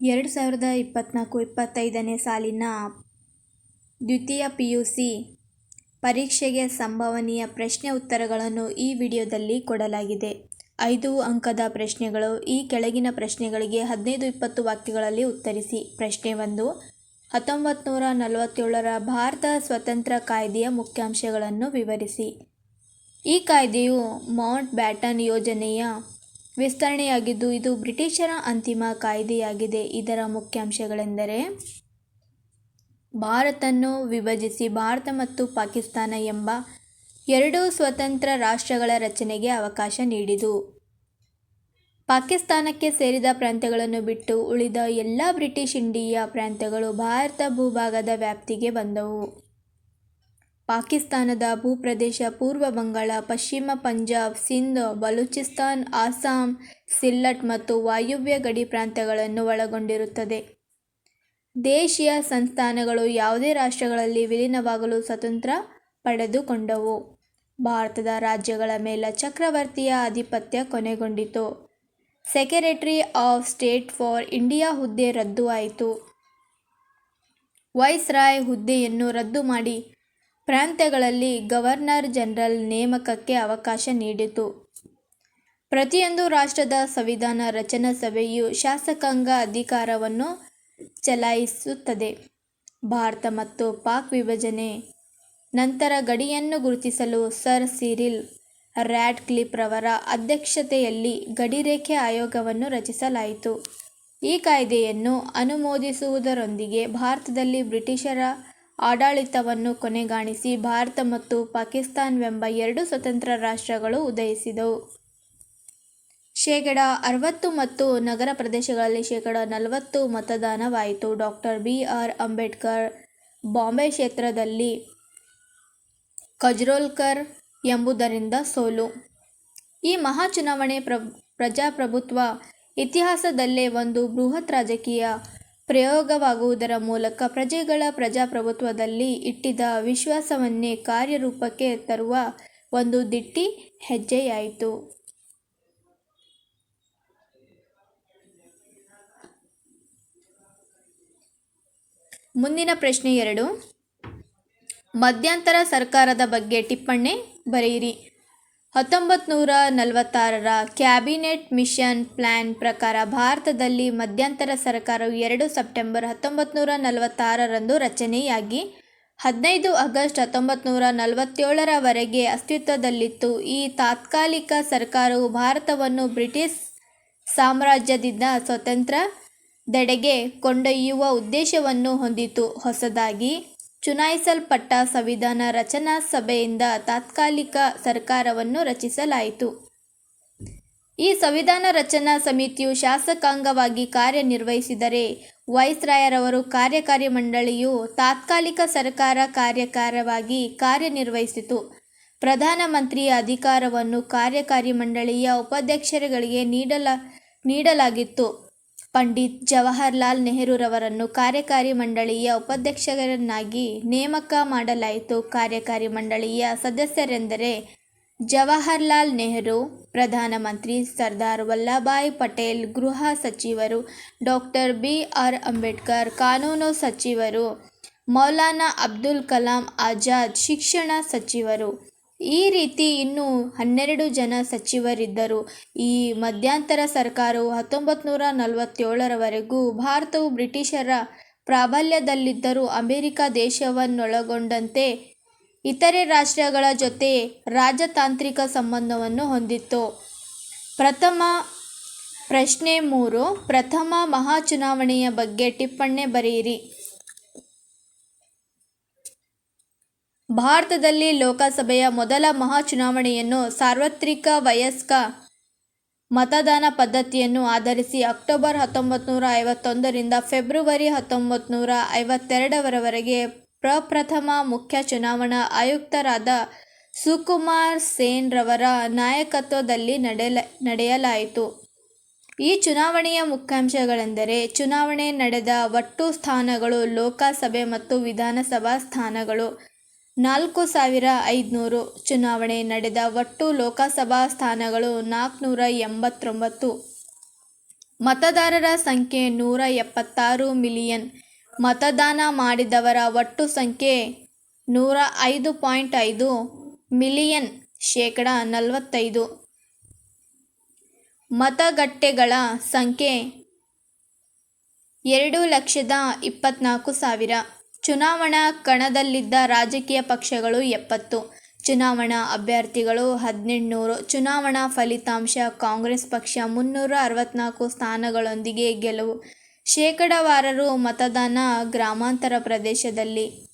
ಎರಡು ಸಾವಿರದ ಇಪ್ಪತ್ತ್ನಾಲ್ಕು ಇಪ್ಪತ್ತೈದನೇ ಸಾಲಿನ ದ್ವಿತೀಯ ಪಿ ಯು ಸಿ ಪರೀಕ್ಷೆಗೆ ಸಂಭವನೀಯ ಪ್ರಶ್ನೆ ಉತ್ತರಗಳನ್ನು ಈ ವಿಡಿಯೋದಲ್ಲಿ ಕೊಡಲಾಗಿದೆ. ಐದು ಅಂಕದ ಪ್ರಶ್ನೆಗಳು ಈ ಕೆಳಗಿನ ಪ್ರಶ್ನೆಗಳಿಗೆ ಹದಿನೈದು ಇಪ್ಪತ್ತು ವಾಕ್ಯಗಳಲ್ಲಿ ಉತ್ತರಿಸಿ. ಪ್ರಶ್ನೆ ಒಂದು ಹತ್ತೊಂಬತ್ತು ನೂರ ನಲವತ್ತೇಳರ ಭಾರತ ಸ್ವತಂತ್ರ ಕಾಯ್ದೆಯ ಮುಖ್ಯಾಂಶಗಳನ್ನು ವಿವರಿಸಿ. ಈ ಕಾಯ್ದೆಯು ಮೌಂಟ್ ಬ್ಯಾಟನ್ ಯೋಜನೆಯ ವಿಸ್ತರಣೆಯಾಗಿದ್ದು, ಇದು ಬ್ರಿಟಿಷರ ಅಂತಿಮ ಕಾಯ್ದೆಯಾಗಿದೆ. ಇದರ ಮುಖ್ಯಾಂಶಗಳೆಂದರೆ, ಭಾರತನ್ನು ವಿಭಜಿಸಿ ಭಾರತ ಮತ್ತು ಪಾಕಿಸ್ತಾನ ಎಂಬ ಎರಡು ಸ್ವತಂತ್ರ ರಾಷ್ಟ್ರಗಳ ರಚನೆಗೆ ಅವಕಾಶ ನೀಡಿದು ಪಾಕಿಸ್ತಾನಕ್ಕೆ ಸೇರಿದ ಪ್ರಾಂತ್ಯಗಳನ್ನು ಬಿಟ್ಟು ಉಳಿದ ಎಲ್ಲ ಬ್ರಿಟಿಷ್ ಇಂಡಿಯಾ ಪ್ರಾಂತ್ಯಗಳು ಭಾರತ ಭೂಭಾಗದ ವ್ಯಾಪ್ತಿಗೆ ಬಂದವು. ಪಾಕಿಸ್ತಾನದ ಭೂಪ್ರದೇಶ ಪೂರ್ವ ಬಂಗಾಳ, ಪಶ್ಚಿಮ ಪಂಜಾಬ್, ಸಿಂಧ್, ಬಲೂಚಿಸ್ತಾನ್, ಅಸ್ಸಾಂ, ಸಿಲ್ಲಟ್ ಮತ್ತು ವಾಯುವ್ಯ ಗಡಿ ಪ್ರಾಂತ್ಯಗಳನ್ನು ಒಳಗೊಂಡಿರುತ್ತದೆ. ದೇಶೀಯ ಸಂಸ್ಥಾನಗಳು ಯಾವುದೇ ರಾಷ್ಟ್ರಗಳಲ್ಲಿ ವಿಲೀನವಾಗಲು ಸ್ವತಂತ್ರ ಪಡೆದುಕೊಂಡವು. ಭಾರತದ ರಾಜ್ಯಗಳ ಮೇಲೆ ಚಕ್ರವರ್ತಿಯ ಆಧಿಪತ್ಯ ಕೊನೆಗೊಂಡಿತು. Secretary of state for India ಹುದ್ದೆ ರದ್ದು ಆಯಿತು ವೈಸ್ರಾಯ್ ಹುದ್ದೆಯನ್ನು ರದ್ದು ಮಾಡಿ ಪ್ರಾಂತ್ಯಗಳಲ್ಲಿ ಗವರ್ನರ್ ಜನರಲ್ ನೇಮಕಕ್ಕೆ ಅವಕಾಶ ನೀಡಿತು. ಪ್ರತಿಯೊಂದು ರಾಷ್ಟ್ರದ ಸಂವಿಧಾನ ರಚನಾ ಸಭೆಯು ಶಾಸಕಾಂಗ ಅಧಿಕಾರವನ್ನು ಚಲಾಯಿಸುತ್ತದೆ. ಭಾರತ ಮತ್ತು ಪಾಕ್ ವಿಭಜನೆ ನಂತರ ಗಡಿಯನ್ನು ಗುರುತಿಸಲು ಸರ್ ಸಿರಿಲ್ ರ್ಯಾಡ್ಕ್ಲಿಫ್ ರವರ ಅಧ್ಯಕ್ಷತೆಯಲ್ಲಿ ಗಡಿರೇಖೆ ಆಯೋಗವನ್ನು ರಚಿಸಲಾಯಿತು. ಈ ಕಾಯ್ದೆಯನ್ನು ಅನುಮೋದಿಸುವುದರೊಂದಿಗೆ ಭಾರತದಲ್ಲಿ ಬ್ರಿಟಿಷರ ಆಡಳಿತವನ್ನು ಕೊನೆಗಾಣಿಸಿ ಭಾರತ ಮತ್ತು ಪಾಕಿಸ್ತಾನವೆಂಬ ಎರಡು ಸ್ವತಂತ್ರ ರಾಷ್ಟ್ರಗಳು ಉದಯಿಸಿದವು. ಶೇಕಡ ಅರವತ್ತು ಮತ್ತು ನಗರ ಪ್ರದೇಶಗಳಲ್ಲಿ ಶೇಕಡ ನಲವತ್ತು ಮತದಾನವಾಯಿತು. Doctor B. R. Ambedkar Bombay ಕ್ಷೇತ್ರದಲ್ಲಿ ಕಜ್ರೋಲ್ಕರ್ ಎಂಬುದರಿಂದ ಸೋಲು. ಈ ಮಹಾ ಚುನಾವಣೆ ಪ್ರ ಪ್ರಜಾಪ್ರಭುತ್ವ ಇತಿಹಾಸದಲ್ಲೇ ಒಂದು ಬೃಹತ್ ರಾಜಕೀಯ ಪ್ರಯೋಗವಾಗುವುದರ ಮೂಲಕ ಪ್ರಜೆಗಳ ಪ್ರಜಾಪ್ರಭುತ್ವದಲ್ಲಿ ಇಟ್ಟಿದ್ದ ವಿಶ್ವಾಸವನ್ನೇ ಕಾರ್ಯರೂಪಕ್ಕೆ ತರುವ ಒಂದು ದಿಟ್ಟಿ ಹೆಜ್ಜೆಯಾಯಿತು. ಮುಂದಿನ ಪ್ರಶ್ನೆ ಎರಡು. ಮಧ್ಯಂತರ ಸರ್ಕಾರದ ಬಗ್ಗೆ ಟಿಪ್ಪಣಿ ಬರೆಯಿರಿ. ಹತ್ತೊಂಬತ್ತು ನೂರ ನಲವತ್ತಾರರ ಕ್ಯಾಬಿನೆಟ್ ಮಿಷನ್ ಪ್ಲ್ಯಾನ್ ಪ್ರಕಾರ ಭಾರತದಲ್ಲಿ ಮಧ್ಯಂತರ ಸರ್ಕಾರವು ಎರಡು ಸೆಪ್ಟೆಂಬರ್ ಹತ್ತೊಂಬತ್ತು ನೂರ ನಲವತ್ತಾರರಂದು ರಚನೆಯಾಗಿ ಹದಿನೈದು ಆಗಸ್ಟ್ ಹತ್ತೊಂಬತ್ತು ನೂರ ನಲವತ್ತೇಳರವರೆಗೆ ಅಸ್ತಿತ್ವದಲ್ಲಿತ್ತು. ಈ ತಾತ್ಕಾಲಿಕ ಸರ್ಕಾರವು ಭಾರತವನ್ನು ಬ್ರಿಟಿಷ್ ಸಾಮ್ರಾಜ್ಯದಿಂದ ಸ್ವತಂತ್ರ ದಡೆಗೆ ಕೊಂಡೊಯ್ಯುವ ಉದ್ದೇಶವನ್ನು ಹೊಂದಿತ್ತು ಹೊಸದಾಗಿ ಚುನಾಯಿಸಲ್ಪಟ್ಟ ಸಂವಿಧಾನ ರಚನಾ ಸಭೆಯಿಂದ ತಾತ್ಕಾಲಿಕ ಸರ್ಕಾರವನ್ನು ರಚಿಸಲಾಯಿತು. ಈ ಸಂವಿಧಾನ ರಚನಾ ಸಮಿತಿಯು ಶಾಸಕಾಂಗವಾಗಿ ಕಾರ್ಯನಿರ್ವಹಿಸಿದರೆ ವೈಸ್ರಾಯರವರು ಕಾರ್ಯಕಾರಿ ಮಂಡಳಿಯು ತಾತ್ಕಾಲಿಕ ಸರ್ಕಾರ ಕಾರ್ಯಕಾರವಾಗಿ ಕಾರ್ಯನಿರ್ವಹಿಸಿತು. ಪ್ರಧಾನಮಂತ್ರಿಯ ಅಧಿಕಾರವನ್ನು ಕಾರ್ಯಕಾರಿ ಮಂಡಳಿಯ ಉಪಾಧ್ಯಕ್ಷರುಗಳಿಗೆ ನೀಡಲ, ನೀಡಲಾಗಿತ್ತು. ಪಂಡಿತ್ ಜವಾಹರ್ಲಾಲ್ ನೆಹರೂರವರನ್ನು ಕಾರ್ಯಕಾರಿ ಮಂಡಳಿಯ ಉಪಾಧ್ಯಕ್ಷರನ್ನಾಗಿ ನೇಮಕ ಮಾಡಲಾಯಿತು. ಕಾರ್ಯಕಾರಿ ಮಂಡಳಿಯ ಸದಸ್ಯರೆಂದರೆ ಜವಾಹರ್ಲಾಲ್ ನೆಹರು, ಪ್ರಧಾನಮಂತ್ರಿ ಸರ್ದಾರ್ ವಲ್ಲಭಾಯ್ ಪಟೇಲ್, ಗೃಹ ಸಚಿವರು ಡಾಕ್ಟರ್ ಬಿ ಆರ್ ಅಂಬೇಡ್ಕರ್, ಕಾನೂನು ಸಚಿವರು ಮೌಲಾನಾ ಅಬ್ದುಲ್ ಕಲಾಂ ಆಜಾದ್, ಶಿಕ್ಷಣ ಸಚಿವರು ಈ ರೀತಿ ಇನ್ನೂ ಹನ್ನೆರಡು ಜನ ಸಚಿವರಿದ್ದರು. ಈ ಮಧ್ಯಂತರ ಸರ್ಕಾರವು ಹತ್ತೊಂಬತ್ತು ನೂರ ನಲವತ್ತೇಳರವರೆಗೂ ಭಾರತವು ಬ್ರಿಟಿಷರ ಪ್ರಾಬಲ್ಯದಲ್ಲಿದ್ದರೂ ಅಮೆರಿಕ ದೇಶವನ್ನೊಳಗೊಂಡಂತೆ ಇತರೆ ರಾಷ್ಟ್ರಗಳ ಜೊತೆ ರಾಜತಾಂತ್ರಿಕ ಸಂಬಂಧವನ್ನು ಹೊಂದಿತ್ತು. ಪ್ರಥಮ ಪ್ರಶ್ನೆ ಮೂರು, ಪ್ರಥಮ ಮಹಾಚುನಾವಣೆಯ ಬಗ್ಗೆ ಟಿಪ್ಪಣಿ ಬರೆಯಿರಿ. ಭಾರತದಲ್ಲಿ ಲೋಕಸಭೆಯ ಮೊದಲ ಮಹಾ ಚುನಾವಣೆಯನ್ನು ಸಾರ್ವತ್ರಿಕ ವಯಸ್ಕ ಮತದಾನ ಪದ್ಧತಿಯನ್ನು ಆಧರಿಸಿ ಅಕ್ಟೋಬರ್ ಹತ್ತೊಂಬತ್ತು ನೂರ ಐವತ್ತೊಂದರಿಂದ ಫೆಬ್ರವರಿ ಹತ್ತೊಂಬತ್ತು ನೂರ ಐವತ್ತೆರಡರವರೆಗೆ ಪ್ರಪ್ರಥಮ ಮುಖ್ಯ ಚುನಾವಣಾ ಆಯುಕ್ತರಾದ ಸುಕುಮಾರ್ ಸೇನ್ ರವರ ನಾಯಕತ್ವದಲ್ಲಿ ನಡೆಯಲ ನಡೆಯಲಾಯಿತು. ಈ ಚುನಾವಣೆಯ ಮುಖ್ಯಾಂಶಗಳೆಂದರೆ ಚುನಾವಣೆ ನಡೆದ ಒಟ್ಟು ಸ್ಥಾನಗಳು ಲೋಕಸಭೆ ಮತ್ತು ವಿಧಾನಸಭಾ ಸ್ಥಾನಗಳು. ನಾಲ್ಕು ಸಾವಿರ ಐದುನೂರು ಚುನಾವಣೆ ನಡೆದ ಒಟ್ಟು ಲೋಕಸಭಾ ಸ್ಥಾನಗಳು ನಾಲ್ಕುನೂರ ಎಂಬತ್ತೊಂಬತ್ತು. ಮತದಾರರ ಸಂಖ್ಯೆ ನೂರ ಎಪ್ಪತ್ತಾರು ಮಿಲಿಯನ್. ಮತದಾನ ಮಾಡಿದವರ ಒಟ್ಟು ಸಂಖ್ಯೆ ನೂರ ಐದು ಪಾಯಿಂಟ್ ಐದು ಮಿಲಿಯನ್ ಶೇಕಡ ನಲವತ್ತೈದು. ಮತಗಟ್ಟೆಗಳ ಸಂಖ್ಯೆ ಎರಡು ಲಕ್ಷದ ಇಪ್ಪತ್ತ್ನಾಲ್ಕು ಸಾವಿರ. ಚುನಾವಣಾ ಕಣದಲ್ಲಿದ್ದ ರಾಜಕೀಯ ಪಕ್ಷಗಳು ಎಪ್ಪತ್ತು. ಚುನಾವಣಾ ಅಭ್ಯರ್ಥಿಗಳು ಹದಿನೆಂಟುನೂರು. ಚುನಾವಣಾ ಫಲಿತಾಂಶ ಕಾಂಗ್ರೆಸ್ ಪಕ್ಷ ಮುನ್ನೂರ ಅರವತ್ತ್ನಾಲ್ಕು ಸ್ಥಾನಗಳೊಂದಿಗೆ ಗೆಲುವು. ಶೇಕಡಾವಾರು ಮತದಾನ ಗ್ರಾಮಾಂತರ ಪ್ರದೇಶದಲ್ಲಿ.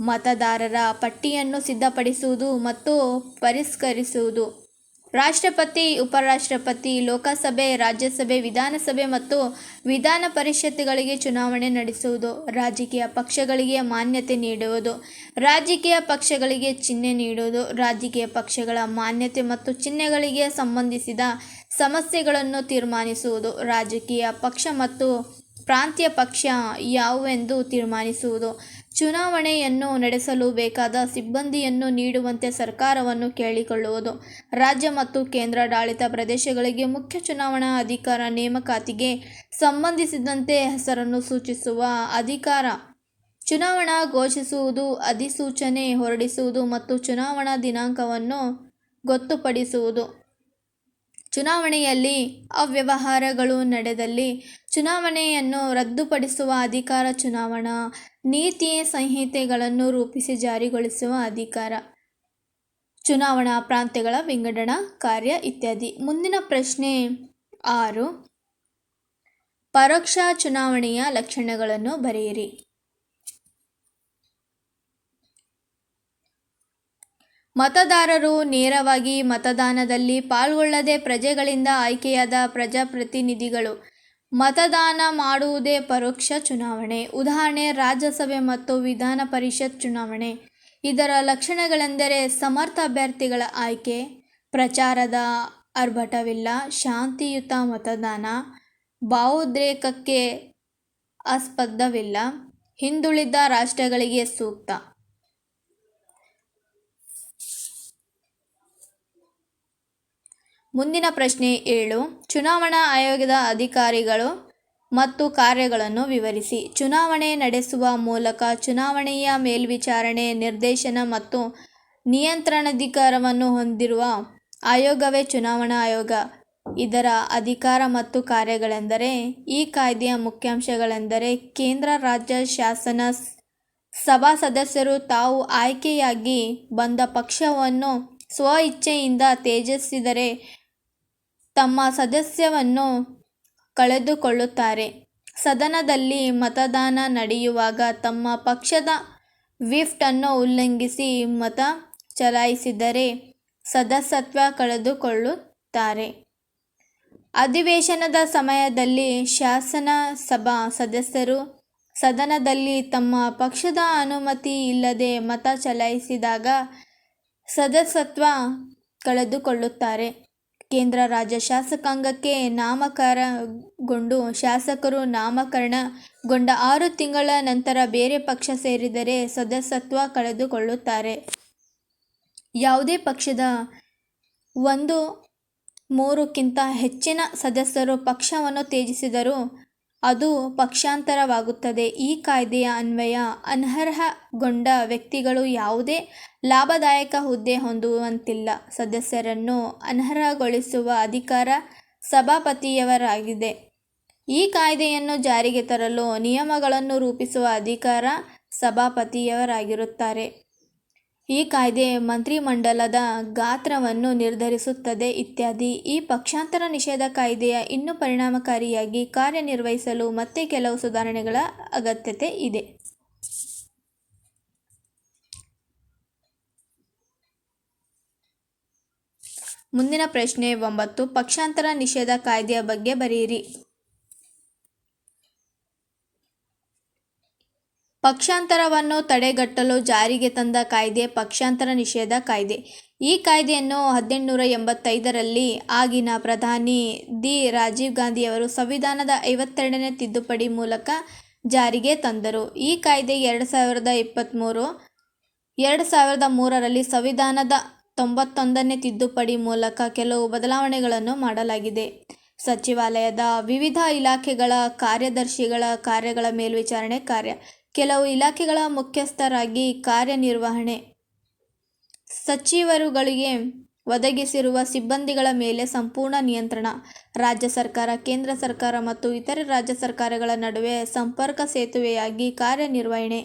ಮತದಾರರ ಪಟ್ಟಿಯನ್ನು ಸಿದ್ಧಪಡಿಸುವುದು ಮತ್ತು ಪರಿಷ್ಕರಿಸುವುದು. ರಾಷ್ಟ್ರಪತಿ, ಉಪರಾಷ್ಟ್ರಪತಿ, ಲೋಕಸಭೆ, ರಾಜ್ಯಸಭೆ, ವಿಧಾನಸಭೆ ಮತ್ತು ವಿಧಾನ ಪರಿಷತ್ತುಗಳಿಗೆ ಚುನಾವಣೆ ನಡೆಸುವುದು, ರಾಜಕೀಯ ಪಕ್ಷಗಳಿಗೆ ಮಾನ್ಯತೆ ನೀಡುವುದು, ರಾಜಕೀಯ ಪಕ್ಷಗಳಿಗೆ ಚಿಹ್ನೆ ನೀಡುವುದು, ರಾಜಕೀಯ ಪಕ್ಷಗಳ ಮಾನ್ಯತೆ ಮತ್ತು ಚಿಹ್ನೆಗಳಿಗೆ ಸಂಬಂಧಿಸಿದ ಸಮಸ್ಯೆಗಳನ್ನು ತೀರ್ಮಾನಿಸುವುದು, ರಾಜಕೀಯ ಪಕ್ಷ ಮತ್ತು ಪ್ರಾಂತೀಯ ಪಕ್ಷ ಯಾವುವೆಂದು ತೀರ್ಮಾನಿಸುವುದು ಚುನಾವಣೆಯನ್ನು ನಡೆಸಲು ಬೇಕಾದ ಸಿಬ್ಬಂದಿಯನ್ನು ನೀಡುವಂತೆ ಸರ್ಕಾರವನ್ನು ಕೇಳಿಕೊಳ್ಳುವುದು. ರಾಜ್ಯ ಮತ್ತು ಕೇಂದ್ರಾಡಳಿತ ಪ್ರದೇಶಗಳಿಗೆ ಮುಖ್ಯ ಚುನಾವಣಾ ಅಧಿಕಾರ ನೇಮಕಾತಿಗೆ ಸಂಬಂಧಿಸಿದಂತೆ ಹೆಸರನ್ನು ಸೂಚಿಸುವ ಅಧಿಕಾರ. ಚುನಾವಣಾ ಘೋಷಿಸುವುದು, ಅಧಿಸೂಚನೆ ಹೊರಡಿಸುವುದು ಮತ್ತು ಚುನಾವಣಾ ದಿನಾಂಕವನ್ನು ಗೊತ್ತುಪಡಿಸುವುದು. ಚುನಾವಣೆಯಲ್ಲಿ ಅವ್ಯವಹಾರಗಳು ನಡೆದಲ್ಲಿ ಚುನಾವಣೆಯನ್ನು ರದ್ದುಪಡಿಸುವ ಅಧಿಕಾರ ಚುನಾವಣಾ ನೀತಿ ಸಂಹಿತೆಗಳನ್ನು ರೂಪಿಸಿ ಜಾರಿಗೊಳಿಸುವ ಅಧಿಕಾರ. ಚುನಾವಣಾ ಪ್ರಾಂತ್ಯಗಳ ವಿಂಗಡಣಾ ಕಾರ್ಯ ಇತ್ಯಾದಿ. ಮುಂದಿನ ಪ್ರಶ್ನೆ ಆರು. ಪರೋಕ್ಷ ಚುನಾವಣೆಯ ಲಕ್ಷಣಗಳನ್ನು ಬರೆಯಿರಿ. ಮತದಾರರು ನೇರವಾಗಿ ಮತದಾನದಲ್ಲಿ ಪಾಲ್ಗೊಳ್ಳದೆ ಪ್ರಜೆಗಳಿಂದ ಆಯ್ಕೆಯಾದ ಪ್ರಜಾಪ್ರತಿನಿಧಿಗಳು. ಮತದಾನ ಮಾಡುವುದೇ ಪರೋಕ್ಷ ಚುನಾವಣೆ. ಉದಾಹರಣೆ, ರಾಜ್ಯಸಭೆ ಮತ್ತು ವಿಧಾನ ಪರಿಷತ್ ಚುನಾವಣೆ. ಇದರ ಲಕ್ಷಣಗಳೆಂದರೆ ಸಮರ್ಥ ಅಭ್ಯರ್ಥಿಗಳ ಆಯ್ಕೆ, ಪ್ರಚಾರದ ಆರ್ಭಟವಿಲ್ಲ ಶಾಂತಿಯುತ ಮತದಾನ, ಭಾವೋದ್ರೇಕಕ್ಕೆ ಆಸ್ಪದವಿಲ್ಲ, ಹಿಂದುಳಿದ ರಾಷ್ಟ್ರಗಳಿಗೆ ಸೂಕ್ತ. ಮುಂದಿನ ಪ್ರಶ್ನೆ ಏಳು. ಚುನಾವಣಾ ಆಯೋಗದ ಅಧಿಕಾರಿಗಳು ಮತ್ತು ಕಾರ್ಯಗಳನ್ನು ವಿವರಿಸಿ. ಚುನಾವಣೆ ನಡೆಸುವ ಮೂಲಕ ಚುನಾವಣೆಯ ಮೇಲ್ವಿಚಾರಣೆ, ನಿರ್ದೇಶನ ಮತ್ತು ನಿಯಂತ್ರಣಾಧಿಕಾರವನ್ನು ಹೊಂದಿರುವ ಆಯೋಗವೇ ಚುನಾವಣಾ ಆಯೋಗ. ಇದರ ಅಧಿಕಾರ ಮತ್ತು ಕಾರ್ಯಗಳೆಂದರೆ ಈ ಕಾಯ್ದೆಯ ಮುಖ್ಯಾಂಶಗಳೆಂದರೆ ಕೇಂದ್ರ ರಾಜ್ಯ ಶಾಸನ ಸಭಾ ಸದಸ್ಯರು ತಾವು ಆಯ್ಕೆಯಾಗಿ ಬಂದ ಪಕ್ಷವನ್ನು ಸ್ವಇಚ್ಛೆಯಿಂದ ತ್ಯಜಿಸಿದರೆ ತಮ್ಮ ಸದಸ್ಯವನ್ನು ಕಳೆದುಕೊಳ್ಳುತ್ತಾರೆ. ಸದನದಲ್ಲಿ ಮತದಾನ ನಡೆಯುವಾಗ ತಮ್ಮ ಪಕ್ಷದ ವಿಫ್ಟನ್ನು ಉಲ್ಲಂಘಿಸಿ ಮತ ಚಲಾಯಿಸಿದರೆ ಸದಸ್ಯತ್ವ ಕಳೆದುಕೊಳ್ಳುತ್ತಾರೆ. ಅಧಿವೇಶನದ ಸಮಯದಲ್ಲಿ ಶಾಸನ ಸಭಾ ಸದಸ್ಯರು ಸದನದಲ್ಲಿ ತಮ್ಮ ಪಕ್ಷದ ಅನುಮತಿ ಇಲ್ಲದೆ ಮತ ಚಲಾಯಿಸಿದಾಗ ಸದಸ್ಯತ್ವ ಕಳೆದುಕೊಳ್ಳುತ್ತಾರೆ. ಕೇಂದ್ರ ರಾಜ್ಯ ಶಾಸಕಾಂಗಕ್ಕೆ ನಾಮಕರಗೊಂಡು ಶಾಸಕರು ನಾಮಕರಣಗೊಂಡ ಆರು ತಿಂಗಳ ನಂತರ ಬೇರೆ ಪಕ್ಷ ಸೇರಿದರೆ ಸದಸ್ಯತ್ವ ಕಳೆದುಕೊಳ್ಳುತ್ತಾರೆ. ಯಾವುದೇ ಪಕ್ಷದ ಒಂದು ಮೂರಕ್ಕಿಂತ ಹೆಚ್ಚಿನ ಸದಸ್ಯರು ಪಕ್ಷವನ್ನು ತ್ಯಜಿಸಿದರೂ ಅದು ಪಕ್ಷಾಂತರವಾಗುತ್ತದೆ. ಈ ಕಾಯ್ದೆಯ ಅನ್ವಯ ಅನರ್ಹಗೊಂಡ ವ್ಯಕ್ತಿಗಳು ಯಾವುದೇ ಲಾಭದಾಯಕ ಹುದ್ದೆ ಹೊಂದುವಂತಿಲ್ಲ. ಸದಸ್ಯರನ್ನು ಅನರ್ಹಗೊಳಿಸುವ ಅಧಿಕಾರ ಸಭಾಪತಿಯವರಾಗಿದೆ. ಈ ಕಾಯ್ದೆಯನ್ನು ಜಾರಿಗೆ ತರಲು ನಿಯಮಗಳನ್ನು ರೂಪಿಸುವ ಅಧಿಕಾರ ಸಭಾಪತಿಯವರಾಗಿರುತ್ತಾರೆ. ಈ ಕಾಯ್ದೆ ಮಂತ್ರಿಮಂಡಲದ ಗಾತ್ರವನ್ನು ನಿರ್ಧರಿಸುತ್ತದೆ ಇತ್ಯಾದಿ. ಈ ಪಕ್ಷಾಂತರ ನಿಷೇಧ ಕಾಯ್ದೆಯ ಇನ್ನೂ ಪರಿಣಾಮಕಾರಿಯಾಗಿ ಕಾರ್ಯನಿರ್ವಹಿಸಲು ಮತ್ತೆ ಕೆಲವು ಸುಧಾರಣೆಗಳ ಅಗತ್ಯತೆ ಇದೆ. ಮುಂದಿನ ಪ್ರಶ್ನೆ ಒಂಬತ್ತು. ಪಕ್ಷಾಂತರ ನಿಷೇಧ ಕಾಯ್ದೆಯ ಬಗ್ಗೆ ಬರೆಯಿರಿ. ಪಕ್ಷಾಂತರವನ್ನು ತಡೆಗಟ್ಟಲು ಜಾರಿಗೆ ತಂದ ಕಾಯ್ದೆ ಪಕ್ಷಾಂತರ ನಿಷೇಧ ಕಾಯ್ದೆ. ಈ ಕಾಯ್ದೆಯನ್ನು ಹದಿನೆಂಟುನೂರ ಎಂಬತ್ತೈದರಲ್ಲಿ ಆಗಿನ ಪ್ರಧಾನಿ ದಿ ರಾಜೀವ್ ಗಾಂಧಿಯವರು ಸಂವಿಧಾನದ ಐವತ್ತೆರಡನೇ ತಿದ್ದುಪಡಿ ಮೂಲಕ ಜಾರಿಗೆ ತಂದರು. ಈ ಕಾಯ್ದೆ ಎರಡು ಸಾವಿರದ ಇಪ್ಪತ್ತ್ಮೂರು ಎರಡು ಸಾವಿರದ ಮೂರರಲ್ಲಿ ಸಂವಿಧಾನದ ತೊಂಬತ್ತೊಂದನೇ ತಿದ್ದುಪಡಿ ಮೂಲಕ ಕೆಲವು ಬದಲಾವಣೆಗಳನ್ನು ಮಾಡಲಾಗಿದೆ. ಸಚಿವಾಲಯದ ವಿವಿಧ ಇಲಾಖೆಗಳ ಕಾರ್ಯದರ್ಶಿಗಳ ಕಾರ್ಯಗಳ ಮೇಲ್ವಿಚಾರಣೆ ಕಾರ್ಯ ಕೆಲವು ಇಲಾಖೆಗಳ ಮುಖ್ಯಸ್ಥರಾಗಿ ಕಾರ್ಯನಿರ್ವಹಣೆ ಸಚಿವರುಗಳಿಗೆ ಒದಗಿಸಿರುವ ಸಿಬ್ಬಂದಿಗಳ ಮೇಲೆ ಸಂಪೂರ್ಣ ನಿಯಂತ್ರಣ. ರಾಜ್ಯ ಸರ್ಕಾರ, ಕೇಂದ್ರ ಸರ್ಕಾರ ಮತ್ತು ಇತರೆ ರಾಜ್ಯ ಸರ್ಕಾರಗಳ ನಡುವೆ ಸಂಪರ್ಕ ಸೇತುವೆಯಾಗಿ ಕಾರ್ಯನಿರ್ವಹಣೆ.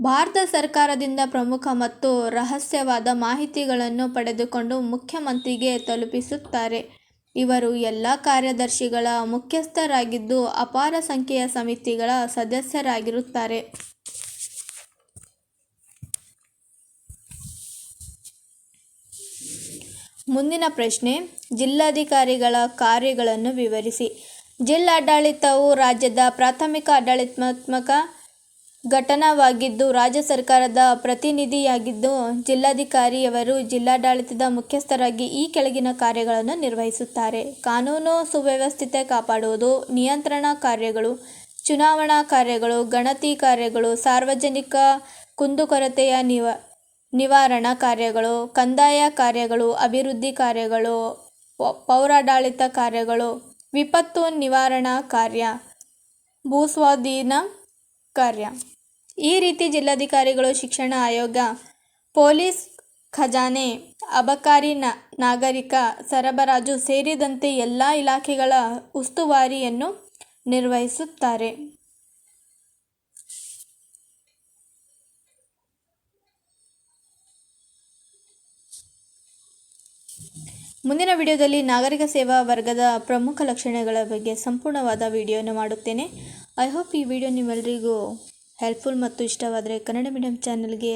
ಭಾರತ ಸರ್ಕಾರದಿಂದ ಪ್ರಮುಖ ಮತ್ತು ರಹಸ್ಯವಾದ ಮಾಹಿತಿಗಳನ್ನು ಪಡೆದುಕೊಂಡು ಮುಖ್ಯಮಂತ್ರಿಗೆ ತಲುಪಿಸುತ್ತಾರೆ. ಇವರು ಎಲ್ಲ ಕಾರ್ಯದರ್ಶಿಗಳ ಮುಖ್ಯಸ್ಥರಾಗಿದ್ದು ಅಪಾರ ಸಂಖ್ಯೆಯ ಸಮಿತಿಗಳ ಸದಸ್ಯರಾಗಿರುತ್ತಾರೆ. ಮುಂದಿನ ಪ್ರಶ್ನೆ, ಜಿಲ್ಲಾಧಿಕಾರಿಗಳ ಕಾರ್ಯಗಳನ್ನು ವಿವರಿಸಿ. ಜಿಲ್ಲಾಡಳಿತವು ರಾಜ್ಯದ ಪ್ರಾಥಮಿಕ ಆಡಳಿತಾತ್ಮಕ ಘಟಕವಾಗಿದ್ದು ರಾಜ್ಯ ಸರ್ಕಾರದ ಪ್ರತಿನಿಧಿಯಾಗಿದ್ದು ಜಿಲ್ಲಾಧಿಕಾರಿಯವರು ಜಿಲ್ಲಾಡಳಿತದ ಮುಖ್ಯಸ್ಥರಾಗಿ ಈ ಕೆಳಗಿನ ಕಾರ್ಯಗಳನ್ನು ನಿರ್ವಹಿಸುತ್ತಾರೆ. ಕಾನೂನು ಸುವ್ಯವಸ್ಥೆ ಕಾಪಾಡುವುದು, ನಿಯಂತ್ರಣ ಕಾರ್ಯಗಳು, ಚುನಾವಣಾ ಕಾರ್ಯಗಳು, ಗಣತಿ ಕಾರ್ಯಗಳು, ಸಾರ್ವಜನಿಕ ಕುಂದುಕೊರತೆಯ ನಿವ, ನಿವಾರಣಾ ಕಾರ್ಯಗಳು, ಕಂದಾಯ ಕಾರ್ಯಗಳು, ಅಭಿವೃದ್ಧಿ ಕಾರ್ಯಗಳು ಪೌರಾಡಳಿತ ಕಾರ್ಯಗಳು, ವಿಪತ್ತು ನಿವಾರಣಾ ಕಾರ್ಯ, ಭೂಸ್ವಾಧೀನ ಕಾರ್ಯ. ಈ ರೀತಿ ಜಿಲ್ಲಾಧಿಕಾರಿಗಳು, ಶಿಕ್ಷಣ ಆಯೋಗ, ಪೊಲೀಸ್ ಖಜಾನೆ, ಅಬಕಾರಿ ನಾಗರಿಕ ಸರಬರಾಜು ಸೇರಿದಂತೆ ಎಲ್ಲ ಇಲಾಖೆಗಳ ಉಸ್ತುವಾರಿಯನ್ನು ನಿರ್ವಹಿಸುತ್ತಾರೆ. ಮುಂದಿನ ವಿಡಿಯೋದಲ್ಲಿ ನಾಗರಿಕ ಸೇವಾ ವರ್ಗದ ಪ್ರಮುಖ ಲಕ್ಷಣಗಳ ಬಗ್ಗೆ ಸಂಪೂರ್ಣವಾದ ವಿಡಿಯೋನ ಮಾಡುತ್ತೇನೆ. ಐ ಹೋಪ್ ಈ ವಿಡಿಯೋ ನಿಮ್ಮೆಲ್ಲರಿಗೂ ಹೆಲ್ಪ್ಫುಲ್ ಮತ್ತು ಇಷ್ಟವಾದರೆ ಕನ್ನಡ ಮೀಡಿಯಂ ಚಾನಲ್ಗೆ